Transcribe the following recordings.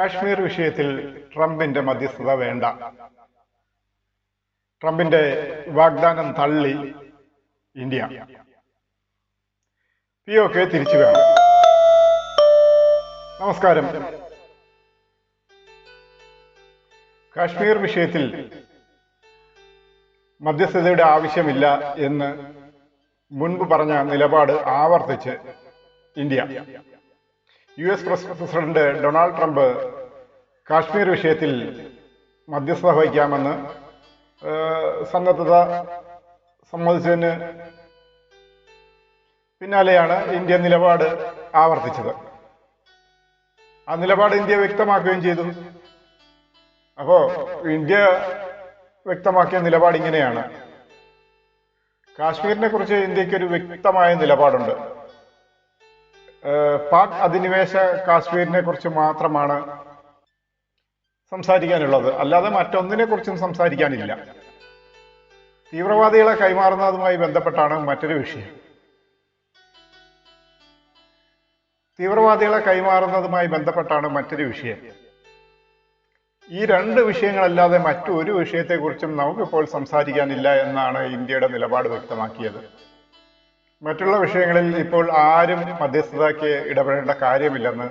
കാശ്മീർ വിഷയത്തിൽ ട്രംപിന്റെ മധ്യസ്ഥത വേണ്ട. ട്രംപിന്റെ വാഗ്ദാനം തള്ളി ഇന്ത്യ. പി ഒ കെ തിരിച്ചു വേണം നമസ്കാരം. കാശ്മീർ വിഷയത്തിൽ മധ്യസ്ഥതയുടെ ആവശ്യമില്ല എന്ന് മുൻപ് പറഞ്ഞ നിലപാട് ആവർത്തിച്ച് India. U S president Donald Trump Kashmir വിഷയത്തിൽ മധ്യസ്ഥത വഹിക്കാമെന്ന് സന്നദ്ധത സമ്മതിച്ചതിന് പിന്നാലെയാണ് ഇന്ത്യ നിലപാട് ആവർത്തിച്ചത്. ആ നിലപാട് ഇന്ത്യ വ്യക്തമാക്കുകയും ചെയ്തു. അപ്പോ ഇന്ത്യ വ്യക്തമാക്കിയ നിലപാട് ഇങ്ങനെയാണ്. കാശ്മീരിനെ കുറിച്ച് ഇന്ത്യയ്ക്ക് ഒരു വ്യക്തമായ നിലപാടുണ്ട്. പാക് അധിനിവേശ കാശ്മീരിനെ കുറിച്ച് മാത്രമാണ് സംസാരിക്കാനുള്ളത്. അല്ലാതെ മറ്റൊന്നിനെ കുറിച്ചും സംസാരിക്കാനില്ല. തീവ്രവാദികളെ കൈമാറുന്നതുമായി ബന്ധപ്പെട്ടാണ് മറ്റൊരു വിഷയം. തീവ്രവാദികളെ കൈമാറുന്നതുമായി ബന്ധപ്പെട്ടാണ് മറ്റൊരു വിഷയം. ഈ രണ്ട് വിഷയങ്ങളല്ലാതെ മറ്റൊരു വിഷയത്തെക്കുറിച്ചും നമുക്കിപ്പോൾ സംസാരിക്കാനില്ല എന്നാണ് ഇന്ത്യയുടെ നിലപാട് വ്യക്തമാക്കിയത്. മറ്റുള്ള വിഷയങ്ങളിൽ ഇപ്പോൾ ആരും മധ്യസ്ഥതയ്ക്ക് ഇടപെടേണ്ട കാര്യമില്ലെന്ന്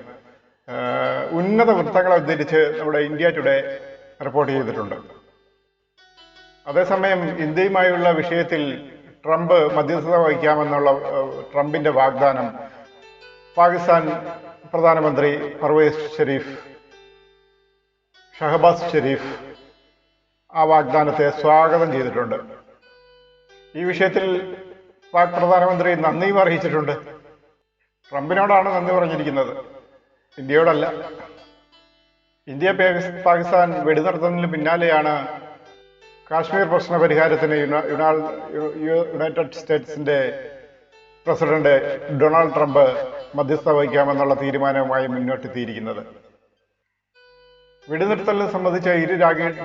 ഉന്നത വൃത്തങ്ങളെ ഉദ്ധരിച്ച് നമ്മുടെ ഇന്ത്യ ടുഡേ റിപ്പോർട്ട് ചെയ്തിട്ടുണ്ട്. അതേസമയം ഇന്ത്യയുമായുള്ള വിഷയത്തിൽ ട്രംപ് മധ്യസ്ഥത വഹിക്കാമെന്നുള്ള ട്രംപിന്റെ വാഗ്ദാനം പാകിസ്ഥാൻ പ്രധാനമന്ത്രി പർവേസ് ഷെരീഫ് ഷഹബാസ് ഷെരീഫ് ആ വാഗ്ദാനത്തെ സ്വാഗതം ചെയ്തിട്ടുണ്ട്. ഈ വിഷയത്തിൽ പ്രധാനമന്ത്രി നന്ദിയും അറിയിച്ചിട്ടുണ്ട് ട്രംപിനോടാണ് നന്ദി പറഞ്ഞിരിക്കുന്നത്. ഇന്ത്യയോടല്ല. ഇന്ത്യ പാകിസ്- പാകിസ്ഥാൻ വെടിനിർത്തുന്നതിന് പിന്നാലെയാണ് കാശ്മീർ പ്രശ്ന പരിഹാരത്തിന് യുണൈറ്റഡ് സ്റ്റേറ്റ്സിന്റെ പ്രസിഡന്റ് ഡൊണാൾഡ് ട്രംപ് മധ്യസ്ഥ വഹിക്കാമെന്നുള്ള തീരുമാനവുമായി മുന്നോട്ടെത്തിയിരിക്കുന്നത്. വെടിനിർത്തലിനെ സംബന്ധിച്ച ഇരു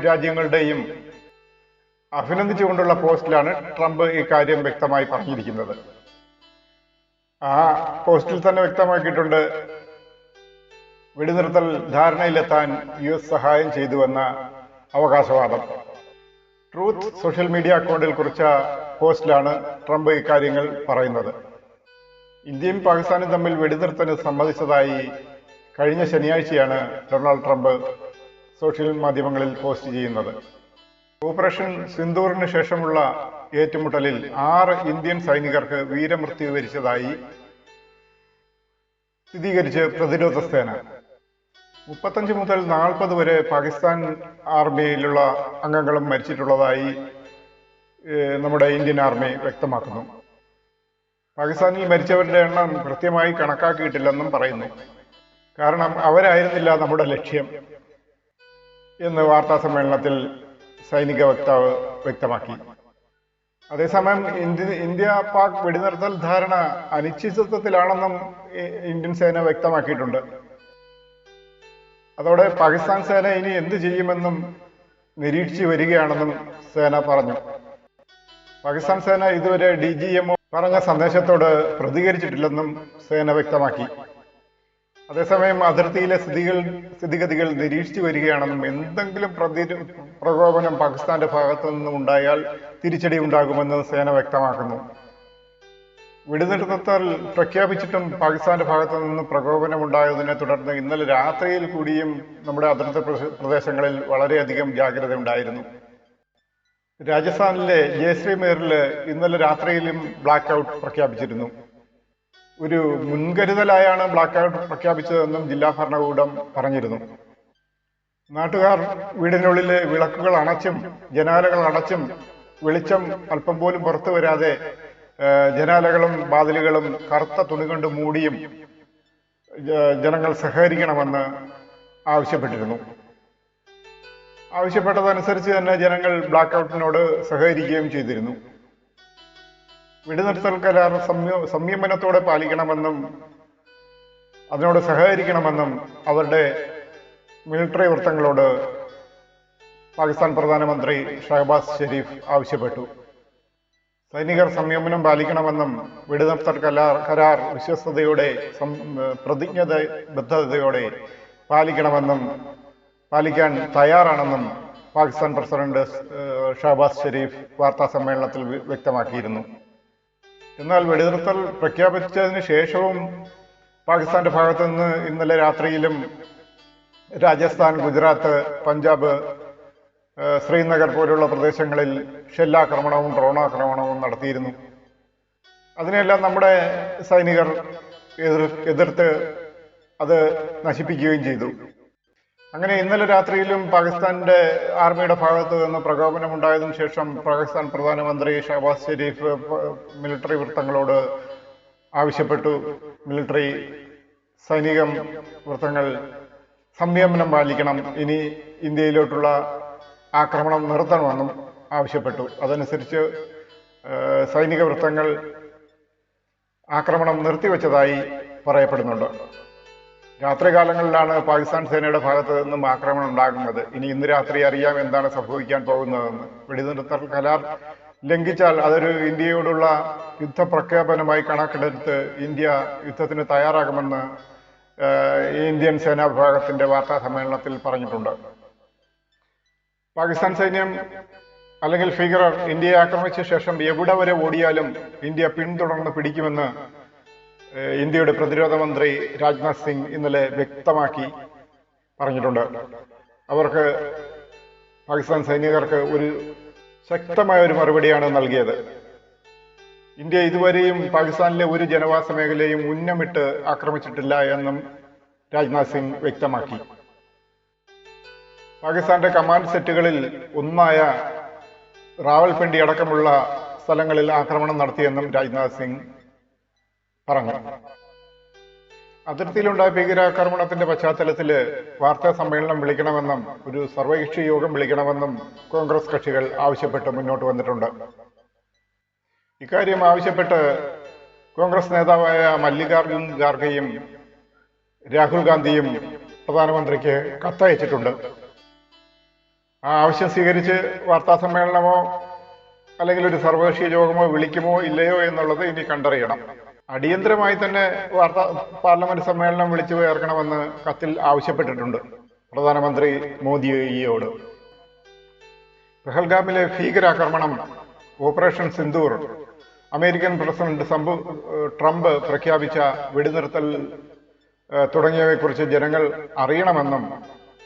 രാജ്യങ്ങളുടെയും അഭിനന്ദിച്ചുകൊണ്ടുള്ള പോസ്റ്റിലാണ് ട്രംപ് ഈ കാര്യം വ്യക്തമായി പറഞ്ഞിരിക്കുന്നത്. ആ പോസ്റ്റിൽ തന്നെ വ്യക്തമാക്കിയിട്ടുണ്ട് വെടിനിർത്തൽ ധാരണയിലെത്താൻ യു എസ് സഹായം ചെയ്തുവെന്ന അവകാശവാദം. ട്രൂത്ത് സോഷ്യൽ മീഡിയ അക്കൗണ്ടിൽ കുറിച്ച പോസ്റ്റിലാണ് ട്രംപ് ഇക്കാര്യങ്ങൾ പറയുന്നത്. ഇന്ത്യയും പാകിസ്ഥാനും തമ്മിൽ വെടിനിർത്തന് സമ്മതിച്ചതായി കഴിഞ്ഞ ശനിയാഴ്ചയാണ് ഡൊണാൾഡ് ട്രംപ് സോഷ്യൽ മാധ്യമങ്ങളിൽ പോസ്റ്റ് ചെയ്യുന്നത്. ഓപ്പറേഷൻ സിന്ദൂറിന് ശേഷമുള്ള ഏറ്റുമുട്ടലിൽ ആറ് ഇന്ത്യൻ സൈനികർക്ക് വീരമൃത്യു വരിച്ചതായി സ്ഥിരീകരിച്ച് പ്രതിരോധ സേന. മുപ്പത്തഞ്ച് മുതൽ നാൽപ്പത് വരെ പാകിസ്ഥാൻ ആർമിയിലുള്ള അംഗങ്ങളും മരിച്ചിട്ടുള്ളതായി നമ്മുടെ ഇന്ത്യൻ ആർമി വ്യക്തമാക്കുന്നു. പാകിസ്ഥാനിൽ മരിച്ചവരുടെ എണ്ണം കൃത്യമായി കണക്കാക്കിയിട്ടില്ലെന്നും പറയുന്നു. കാരണം അവരായിരുന്നില്ല നമ്മുടെ ലക്ഷ്യം എന്ന് വാർത്താ സമ്മേളനത്തിൽ സൈനിക വക്താവ് വ്യക്തമാക്കി. അതേസമയം ഇന്ത്യ ഇന്ത്യ പാക് വെടിനിർത്തൽ ധാരണ അനിശ്ചിതത്വത്തിലാണെന്നും ഇന്ത്യൻ സേന വ്യക്തമാക്കിയിട്ടുണ്ട്. അതോടെ പാകിസ്ഥാൻ സേന ഇനി എന്ത് ചെയ്യുമെന്നും നിരീക്ഷിച്ചു വരികയാണെന്നും സേന പറഞ്ഞു. പാകിസ്ഥാൻ സേന ഇതുവരെ ഡി ജി എം പറഞ്ഞ സന്ദേശത്തോട് പ്രതികരിച്ചിട്ടില്ലെന്നും സേന വ്യക്തമാക്കി. അതേസമയം അതിർത്തിയിലെ സ്ഥിതികൾ സ്ഥിതിഗതികൾ നിരീക്ഷിച്ചു വരികയാണെന്നും എന്തെങ്കിലും പ്രതി പ്രകോപനം പാകിസ്ഥാന്റെ ഭാഗത്തു നിന്നും ഉണ്ടായാൽ തിരിച്ചടി ഉണ്ടാകുമെന്ന് സേന വ്യക്തമാക്കുന്നു. വെടിനിർത്തൽ പ്രഖ്യാപിച്ചിട്ടും പാകിസ്ഥാന്റെ ഭാഗത്തു നിന്ന് പ്രകോപനം ഉണ്ടായതിനെ തുടർന്ന് ഇന്നലെ രാത്രിയിൽ കൂടിയും നമ്മുടെ അതിർത്തി പ്രദേശങ്ങളിൽ വളരെയധികം ജാഗ്രത ഉണ്ടായിരുന്നു. രാജസ്ഥാനിലെ ജയശ്രീമേറിൽ ഇന്നലെ രാത്രിയിലും ബ്ലാക്ക് ഔട്ട് പ്രഖ്യാപിച്ചിരുന്നു. ഒരു മുൻകരുതലായാണ് ബ്ലാക്ക് ഔട്ട് പ്രഖ്യാപിച്ചതെന്നും ജില്ലാ ഭരണകൂടം പറഞ്ഞിരുന്നു. നാട്ടുകാർ വീടിനുള്ളിലെ വിളക്കുകൾ അണച്ചും ജനാലകൾ അടച്ചും വെളിച്ചം അല്പം പോലും പുറത്തു വരാതെ ജനാലകളും വാതിലുകളും കറുത്ത തുണി കൊണ്ട് മൂടിയും ജനങ്ങൾ സഹകരിക്കണമെന്ന് ആവശ്യപ്പെട്ടിരുന്നു. ആവശ്യപ്പെട്ടതനുസരിച്ച് തന്നെ ജനങ്ങൾ ബ്ലാക്ക് ഔട്ടിനോട് സഹകരിക്കുകയും ചെയ്തിരുന്നു. വെടിനിർത്തൽ കരാർ സംയ സംയമനത്തോടെ പാലിക്കണമെന്നും അതിനോട് സഹകരിക്കണമെന്നും അവരുടെ മിലിറ്ററി വൃത്തങ്ങളോട് പാകിസ്ഥാൻ പ്രധാനമന്ത്രി ഷഹബാസ് ഷെരീഫ് ആവശ്യപ്പെട്ടു. സൈനികർ സംയമനം പാലിക്കണമെന്നും വെടിനിർത്തൽ കരാർ കരാർ വിശ്വസ്തയോടെ പ്രതിജ്ഞത ബദ്ധതയോടെ പാലിക്കണമെന്നും പാലിക്കാൻ തയ്യാറാണെന്നും പാകിസ്ഥാൻ പ്രസിഡന്റ് ഷഹബാസ് ഷെരീഫ് വാർത്താ സമ്മേളനത്തിൽ വ്യക്തമാക്കിയിരുന്നു. എന്നാൽ വെടിനിർത്തൽ പ്രഖ്യാപിച്ചതിന് ശേഷവും പാകിസ്ഥാന്റെ ഭാഗത്തു നിന്ന് ഇന്നലെ രാത്രിയിലും രാജസ്ഥാൻ ഗുജറാത്ത് പഞ്ചാബ് ശ്രീനഗർ പോലുള്ള പ്രദേശങ്ങളിൽ ഷെല്ലാക്രമണവും ഡ്രോണാക്രമണവും നടത്തിയിരുന്നു. അതിനെല്ലാം നമ്മുടെ സൈനികർ എതിർ എതിർത്ത് അത് നശിപ്പിക്കുകയും ചെയ്തു. അങ്ങനെ ഇന്നലെ രാത്രിയിലും പാകിസ്ഥാന്റെ ആർമിയുടെ ഭാഗത്ത് നിന്ന് പ്രകോപനമുണ്ടായതിനു ശേഷം പാകിസ്ഥാൻ പ്രധാനമന്ത്രി ഷഹബാസ് ഷെരീഫ് മിലിറ്ററി വൃത്തങ്ങളോട് ആവശ്യപ്പെട്ടു. മിലിറ്ററി സൈനിക വൃത്തങ്ങൾ സംയമനം പാലിക്കണം. ഇനി ഇന്ത്യയിലോട്ടുള്ള ആക്രമണം നിർത്തണമെന്നും ആവശ്യപ്പെട്ടു. അതനുസരിച്ച് സൈനിക വൃത്തങ്ങൾ ആക്രമണം നിർത്തിവെച്ചതായി പറയപ്പെടുന്നുണ്ട്. രാത്രികാലങ്ങളിലാണ് പാകിസ്ഥാൻ സേനയുടെ ഭാഗത്ത് നിന്നും ആക്രമണം ഉണ്ടാകുന്നത്. ഇനി ഇന്ന് രാത്രി അറിയാം എന്താണ് സംഭവിക്കാൻ പോകുന്നതെന്ന്. വെടിനിർത്തൽ കരാർ ലംഘിച്ചാൽ അതൊരു ഇന്ത്യയോടുള്ള യുദ്ധ പ്രഖ്യാപനമായി കണക്കെടുത്ത് ഇന്ത്യ യുദ്ധത്തിന് തയ്യാറാകുമെന്ന് ഇന്ത്യൻ സേനാ വിഭാഗത്തിന്റെ വാർത്താ സമ്മേളനത്തിൽ പറഞ്ഞിട്ടുണ്ട്. പാകിസ്ഥാൻ സൈന്യം അല്ലെങ്കിൽ ഭീകരർ ഇന്ത്യയെ ആക്രമിച്ച ശേഷം എവിടെ വരെ ഓടിയാലും ഇന്ത്യ പിന്തുടർന്ന് പിടിക്കുമെന്ന് ഇന്ത്യയുടെ പ്രതിരോധ മന്ത്രി രാജ്നാഥ് സിംഗ് ഇന്നലെ വ്യക്തമാക്കി പറഞ്ഞിട്ടുണ്ട്. അവർക്ക് പാകിസ്ഥാൻ സൈനികർക്ക് ഒരു ശക്തമായ ഒരു മറുപടിയാണ് നൽകിയത്. ഇന്ത്യ ഇതുവരെയും പാകിസ്ഥാനിലെ ഒരു ജനവാസ മേഖലയും ഉന്നമിട്ട് ആക്രമിച്ചിട്ടില്ല എന്നും രാജ്നാഥ് സിംഗ് വ്യക്തമാക്കി. പാകിസ്ഥാന്റെ കമാൻഡ് സെറ്റുകളിൽ ഒന്നായ റാവൽപിണ്ടി അടക്കമുള്ള സ്ഥലങ്ങളിൽ ആക്രമണം നടത്തിയെന്നും രാജ്നാഥ് സിംഗ് പറഞ്ഞു. അതിർത്തിയിലുണ്ടായ ഭീകരാക്രമണത്തിന്റെ പശ്ചാത്തലത്തിൽ വാർത്താ സമ്മേളനം വിളിക്കണമെന്നും ഒരു സർവകക്ഷി യോഗം വിളിക്കണമെന്നും കോൺഗ്രസ് കക്ഷികൾ ആവശ്യപ്പെട്ട് മുന്നോട്ട് വന്നിട്ടുണ്ട്. ഇക്കാര്യം ആവശ്യപ്പെട്ട് കോൺഗ്രസ് നേതാവായ മല്ലികാർജുൻ ഖാർഗെയും രാഹുൽ ഗാന്ധിയും പ്രധാനമന്ത്രിക്ക് കത്തയച്ചിട്ടുണ്ട്. ആ ആവശ്യം സ്വീകരിച്ച് വാർത്താ സമ്മേളനമോ അല്ലെങ്കിൽ ഒരു സർവകക്ഷി യോഗമോ വിളിക്കുമോ ഇല്ലയോ എന്നുള്ളത് ഇനി കണ്ടറിയണം. അടിയന്തരമായി തന്നെ വാർത്താ പാർലമെന്റ് സമ്മേളനം വിളിച്ചു ചേർക്കണമെന്ന് കത്തിൽ ആവശ്യപ്പെട്ടിട്ടുണ്ട്. പ്രധാനമന്ത്രി മോദിയോട് പെഹൽഗാമിലെ ഭീകരാക്രമണം operation Sindoor. American president Trump പ്രഖ്യാപിച്ച വെടിനിർത്തൽ തുടങ്ങിയവയെക്കുറിച്ച് ജനങ്ങൾ അറിയണമെന്നും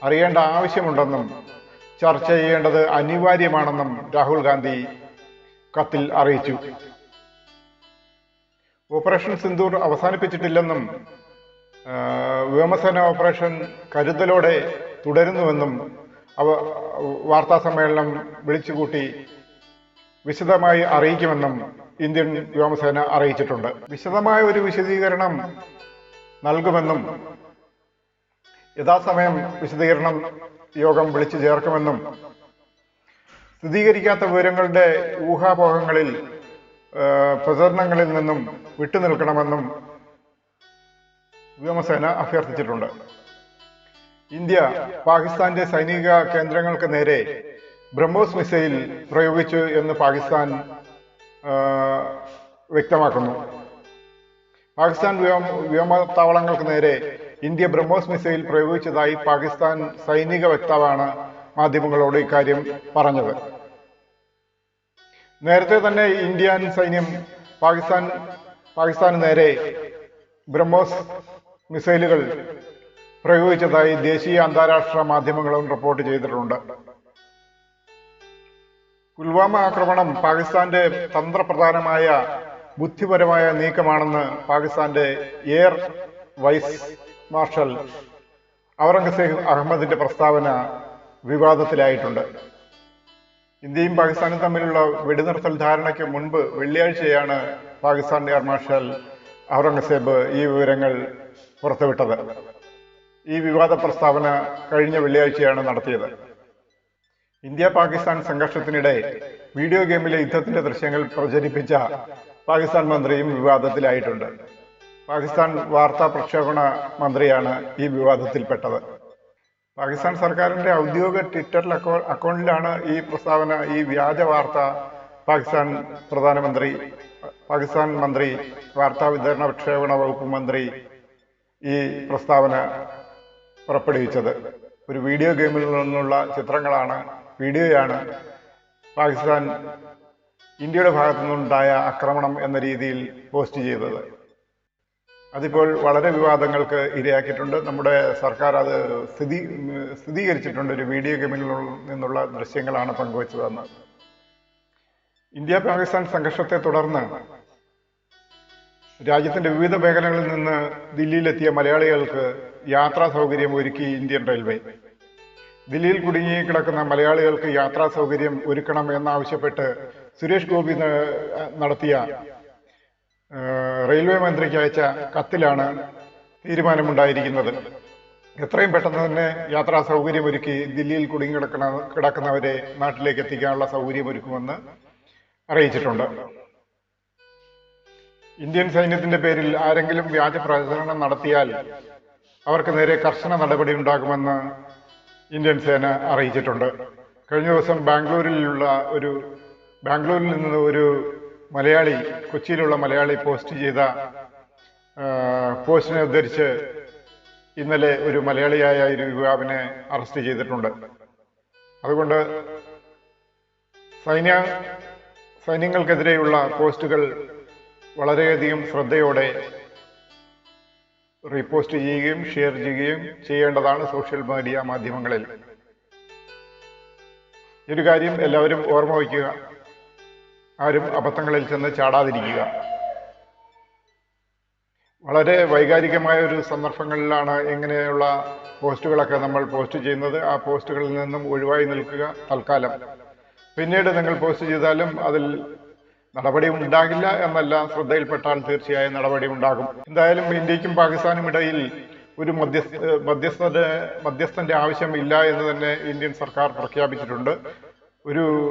അറിയേണ്ട ആവശ്യമുണ്ടെന്നും ചർച്ച ചെയ്യേണ്ടത് അനിവാര്യമാണെന്നും രാഹുൽ ഗാന്ധി കത്തിൽ അറിയിച്ചു. ഓപ്പറേഷൻ സിന്ദൂർ അവസാനിപ്പിച്ചിട്ടില്ലെന്നും വ്യോമസേന ഓപ്പറേഷൻ കരുതലോടെ തുടരുന്നുവെന്നും അവ വാർത്താ സമ്മേളനം വിളിച്ചുകൂട്ടി വിശദമായി അറിയിക്കുമെന്നും ഇന്ത്യൻ വ്യോമസേന അറിയിച്ചിട്ടുണ്ട്. വിശദമായ ഒരു വിശദീകരണം നൽകുമെന്നും യഥാസമയം വിശദീകരണം യോഗം വിളിച്ചു ചേർക്കുമെന്നും സ്ഥിരീകരിക്കാത്ത വിവരങ്ങളുടെ ഊഹാപോഹങ്ങളിൽ പ്രചരണങ്ങളിൽ നിന്നും വിട്ടുനിൽക്കണമെന്നും വ്യോമസേന അഭ്യർത്ഥിച്ചിട്ടുണ്ട്. ഇന്ത്യ പാകിസ്ഥാന്റെ സൈനിക കേന്ദ്രങ്ങൾക്ക് നേരെ ബ്രഹ്മോസ് മിസൈൽ പ്രയോഗിച്ചു എന്ന് പാകിസ്ഥാൻ വ്യക്തമാക്കുന്നു. പാകിസ്ഥാൻ വ്യോമ വ്യോമത്താവളങ്ങൾക്ക് നേരെ ഇന്ത്യ ബ്രഹ്മോസ് മിസൈൽ പ്രയോഗിച്ചതായി പാകിസ്ഥാൻ സൈനിക വക്താവാണ് മാധ്യമങ്ങളോട് ഇക്കാര്യം പറഞ്ഞത്. നേരത്തെ തന്നെ ഇന്ത്യൻ സൈന്യം പാകിസ്ഥാൻ പാകിസ്ഥാന് നേരെ ബ്രഹ്മോസ് മിസൈലുകൾ പ്രയോഗിച്ചതായി ദേശീയ അന്താരാഷ്ട്ര മാധ്യമങ്ങളും റിപ്പോർട്ട് ചെയ്തിട്ടുണ്ട്. പുൽവാമ ആക്രമണം പാകിസ്ഥാന്റെ തന്ത്രപ്രധാനമായ ബുദ്ധിപരമായ നീക്കമാണെന്ന് പാകിസ്ഥാന്റെ എയർ വൈസ് മാർഷൽ ഔറംഗസേബ് അഹമ്മദിന്റെ പ്രസ്താവന വിവാദത്തിലായിട്ടുണ്ട്. ഇന്ത്യയും പാകിസ്ഥാനും തമ്മിലുള്ള വെടിനിർത്തൽ ധാരണയ്ക്ക് മുൻപ് വെള്ളിയാഴ്ചയാണ് പാകിസ്ഥാന്റെ എയർ മാർഷൽ ഔറംഗസേബ് ഈ വിവരങ്ങൾ പുറത്തുവിട്ടത്. ഈ വിവാദ പ്രസ്താവന കഴിഞ്ഞ വെള്ളിയാഴ്ചയാണ് നടത്തിയത്. ഇന്ത്യ പാകിസ്ഥാൻ സംഘർഷത്തിനിടെ വീഡിയോ ഗെയിമിലെ യുദ്ധത്തിന്റെ ദൃശ്യങ്ങൾ പ്രചരിപ്പിച്ച പാകിസ്ഥാൻ മന്ത്രിയും വിവാദത്തിലായിട്ടുണ്ട്. പാകിസ്ഥാൻ വാർത്താ പ്രക്ഷേപണ മന്ത്രിയാണ് ഈ വിവാദത്തിൽപ്പെട്ടത്. പാകിസ്ഥാൻ സർക്കാരിന്റെ ഔദ്യോഗിക ട്വിറ്റർ അക്കൗ- അക്കൗണ്ടിലാണ് ഈ പ്രസ്താവന ഈ വ്യാജ വാർത്ത പാകിസ്ഥാൻ പ്രധാനമന്ത്രി പാകിസ്ഥാൻ മന്ത്രി വാർത്താ വിതരണ പ്രക്ഷേപണ വകുപ്പ് മന്ത്രി ഈ പ്രസ്താവന പുറപ്പെടുവിച്ചത്. ഒരു വീഡിയോ ഗെയിമിൽ നിന്നുള്ള ചിത്രങ്ങളാണ് വീഡിയോയാണ് പാകിസ്ഥാൻ ഇന്ത്യയുടെ ഭാഗത്തു നിന്നുണ്ടായ ആക്രമണം എന്ന രീതിയിൽ പോസ്റ്റ് ചെയ്തത്. അതിപ്പോൾ വളരെ വിവാദങ്ങൾക്ക് ഇരയാക്കിയിട്ടുണ്ട്. നമ്മുടെ സർക്കാർ അത് സ്ഥിതി സ്ഥിരീകരിച്ചിട്ടുണ്ട് ഒരു വീഡിയോ ഗെയിമിൽ നിന്നുള്ള ദൃശ്യങ്ങളാണ് പങ്കുവച്ചതെന്ന്. ഇന്ത്യ പാകിസ്ഥാൻ സംഘർഷത്തെ തുടർന്ന് രാജ്യത്തിന്റെ വിവിധ മേഖലകളിൽ നിന്ന് ദില്ലിയിലെത്തിയ മലയാളികൾക്ക് യാത്രാ സൗകര്യം ഒരുക്കി ഇന്ത്യൻ റെയിൽവേ. ദില്ലിയിൽ കുടുങ്ങി കിടക്കുന്ന മലയാളികൾക്ക് യാത്രാ സൗകര്യം ഒരുക്കണം എന്നാവശ്യപ്പെട്ട് സുരേഷ് ഗോപി നടത്തിയ റെയിൽവേ മന്ത്രിക്ക് അയച്ച കത്തിലാണ് തീരുമാനമുണ്ടായിരിക്കുന്നത്. എത്രയും പെട്ടെന്ന് തന്നെ യാത്രാ സൗകര്യം ഒരുക്കി ദില്ലിയിൽ കുടുങ്ങിടക്കണ കിടക്കുന്നവരെ നാട്ടിലേക്ക് എത്തിക്കാനുള്ള സൗകര്യം ഒരുക്കുമെന്ന് അറിയിച്ചിട്ടുണ്ട്. ഇന്ത്യൻ സൈന്യത്തിന്റെ പേരിൽ ആരെങ്കിലും വ്യാജ പ്രചരണം നടത്തിയാൽ അവർക്ക് നേരെ കർശന നടപടി ഉണ്ടാകുമെന്ന് ഇന്ത്യൻ സേന അറിയിച്ചിട്ടുണ്ട്. കഴിഞ്ഞ ദിവസം ബാംഗ്ലൂരിലുള്ള ഒരു ബാംഗ്ലൂരിൽ നിന്ന് ഒരു മലയാളി കൊച്ചിയിലുള്ള മലയാളി പോസ്റ്റ് ചെയ്ത പോസ്റ്റിനെ ഉദ്ധരിച്ച് ഇന്നലെ ഒരു മലയാളിയായ ഒരു യുവാവിനെ അറസ്റ്റ് ചെയ്തിട്ടുണ്ട്. അതുകൊണ്ട് സൈന്യ സൈന്യങ്ങൾക്കെതിരെയുള്ള പോസ്റ്റുകൾ വളരെയധികം ശ്രദ്ധയോടെ റീപോസ്റ്റ് ചെയ്യുകയും ഷെയർ ചെയ്യുകയും ചെയ്യേണ്ടതാണ് സോഷ്യൽ മീഡിയ മാധ്യമങ്ങളിൽ. ഒരു കാര്യം എല്ലാവരും ഓർമ്മ വയ്ക്കുക. ആരും അബദ്ധങ്ങളിൽ ചെന്ന് ചാടാതിരിക്കുക. വളരെ വൈകാരികമായ ഒരു സന്ദർഭങ്ങളിലാണ് എങ്ങനെയുള്ള പോസ്റ്റുകളൊക്കെ നമ്മൾ പോസ്റ്റ് ചെയ്യുന്നത്. ആ പോസ്റ്റുകളിൽ നിന്നും ഒഴിവായി നിൽക്കുക തൽക്കാലം. പിന്നീട് നിങ്ങൾ പോസ്റ്റ് ചെയ്താലും അതിൽ നടപടി ഉണ്ടാകില്ല എന്നല്ല ശ്രദ്ധയിൽപ്പെട്ടാൽ തീർച്ചയായും നടപടി ഉണ്ടാകും. എന്തായാലും ഇന്ത്യക്കും പാകിസ്ഥാനും ഇടയിൽ ഒരു മധ്യസ്ഥ മധ്യസ്ഥന്റെ മധ്യസ്ഥന്റെ ആവശ്യമില്ല എന്ന് തന്നെ ഇന്ത്യൻ സർക്കാർ പ്രഖ്യാപിച്ചിട്ടുണ്ട്. ഒരു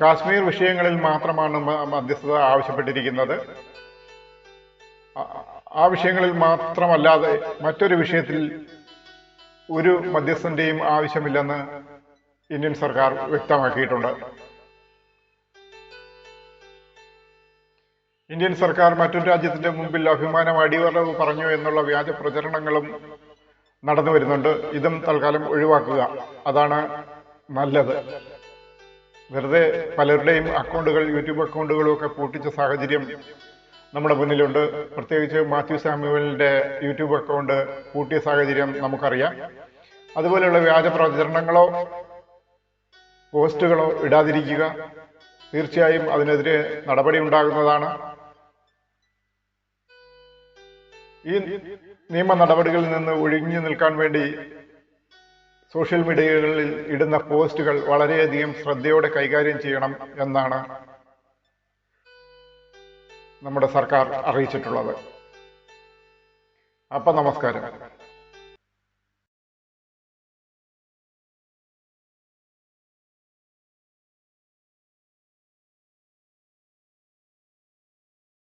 കാശ്മീർ വിഷയങ്ങളിൽ മാത്രമാണ് മധ്യസ്ഥത ആവശ്യപ്പെട്ടിരിക്കുന്നത്. ആ- വിഷയങ്ങളിൽ മാത്രമല്ലാതെ മറ്റൊരു വിഷയത്തിൽ ഒരു മധ്യസ്ഥന്റെയും ആവശ്യമില്ലെന്ന് ഇന്ത്യൻ സർക്കാർ വ്യക്തമാക്കിയിട്ടുണ്ട്. ഇന്ത്യൻ സർക്കാർ മറ്റൊരു രാജ്യത്തിന്റെ മുമ്പിൽ അഭിമാനം അടിയറവ് പറഞ്ഞു എന്നുള്ള വ്യാജ പ്രചരണങ്ങളും നടന്നു വരുന്നുണ്ട്. ഇതും തൽക്കാലം ഒഴിവാക്കുക. അതാണ് നല്ലത്. വെറുതെ പലരുടെയും അക്കൗണ്ടുകൾ യൂട്യൂബ് അക്കൗണ്ടുകളും ഒക്കെ പൂട്ടിച്ച സാഹചര്യം നമ്മുടെ മുന്നിലുണ്ട്. പ്രത്യേകിച്ച് മാത്യു സാമുവലിന്റെ യൂട്യൂബ് അക്കൗണ്ട് പൂട്ടിയ സാഹചര്യം നമുക്കറിയാം. അതുപോലെയുള്ള വ്യാജ പ്രചരണങ്ങളോ പോസ്റ്റുകളോ ഇടാതിരിക്കുക തീർച്ചയായും അതിനെതിരെ നടപടി ഉണ്ടാകുന്നതാണ്. ഈ നിയമ നടപടികളിൽ നിന്ന് ഒഴിഞ്ഞു നിൽക്കാൻ വേണ്ടി സോഷ്യൽ മീഡിയകളിൽ ഇടുന്ന പോസ്റ്റുകൾ വളരെയധികം ശ്രദ്ധയോടെ കൈകാര്യം ചെയ്യണം എന്നാണ് നമ്മുടെ സർക്കാർ അറിയിച്ചിട്ടുള്ളത്. അപ്പൊ നമസ്കാരം.